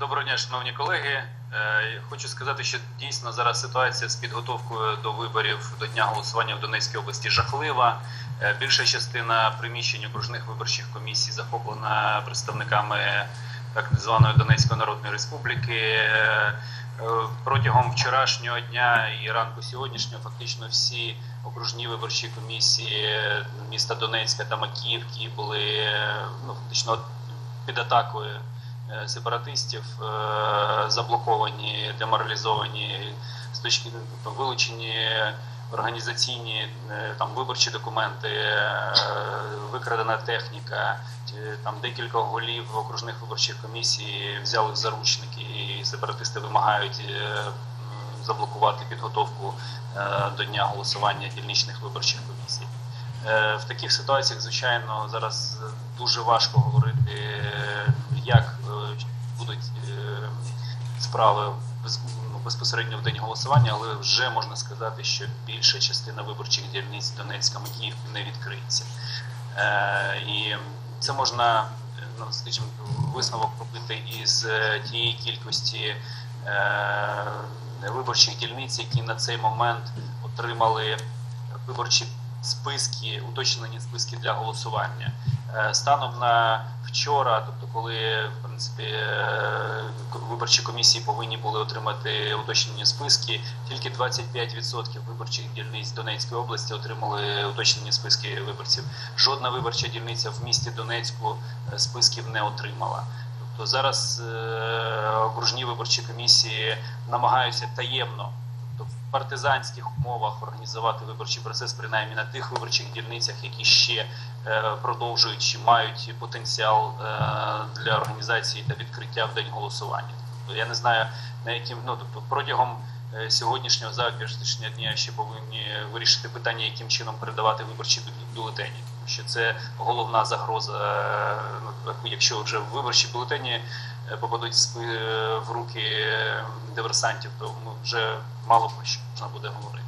Доброго дня, шановні колеги. Е, Хочу сказати, що дійсно зараз ситуація з підготовкою до виборів до дня голосування в Донецькій області жахлива. Е, Більша частина приміщень окружних виборчих комісій захоплена представниками так званої Донецької Народної Республіки. Е, Протягом вчорашнього дня і ранку сьогоднішнього фактично всі окружні виборчі комісії міста Донецька та Макіївки були ну, фактично під атакою сепаратистів, е, заблоковані, деморалізовані з точки тобто, вилучені організаційні е, там виборчі документи, е, викрадена техніка. Е, Там декілька голів окружних виборчих комісій взяли заручники, і сепаратисти вимагають е, заблокувати підготовку е, до дня голосування дільничних виборчих комісій. Е, В таких ситуаціях, звичайно, зараз е, дуже важко говорити, е, як е, будуть е, справи ну, безпосередньо в день голосування, але вже можна сказати, що більша частина виборчих дільниць Донецька Макіївки не відкриється. Е, І це можна, ну, скажімо, висновок робити із е, тієї кількості е, виборчих дільниць, які на цей момент отримали виборчі списки, уточнені списки для голосування. Станом на вчора, тобто, коли в принципі е, виборчі комісії повинні були отримати уточнені списки, тільки 25% виборчих дільниць Донецької області отримали уточнені списки виборців. Жодна виборча дільниця в місті Донецьку е, списків не отримала. Тобто зараз е, окружні виборчі комісії намагаються таємно партизанських умовах організувати виборчий процес, принаймні на тих виборчих дільницях, які ще е, продовжують чи мають потенціал е, для організації та відкриття в день голосування. Тобто я не знаю на яким ну тобто протягом е, сьогоднішнього завтрашнього дня ще повинні вирішити питання, яким чином передавати виборчі бю- бюлетені. Тому що це головна загроза. е, Якщо вже виборчі бюлетені е, попадуть в руки диверсантів, то ну, вже мало про що можна буде говорити.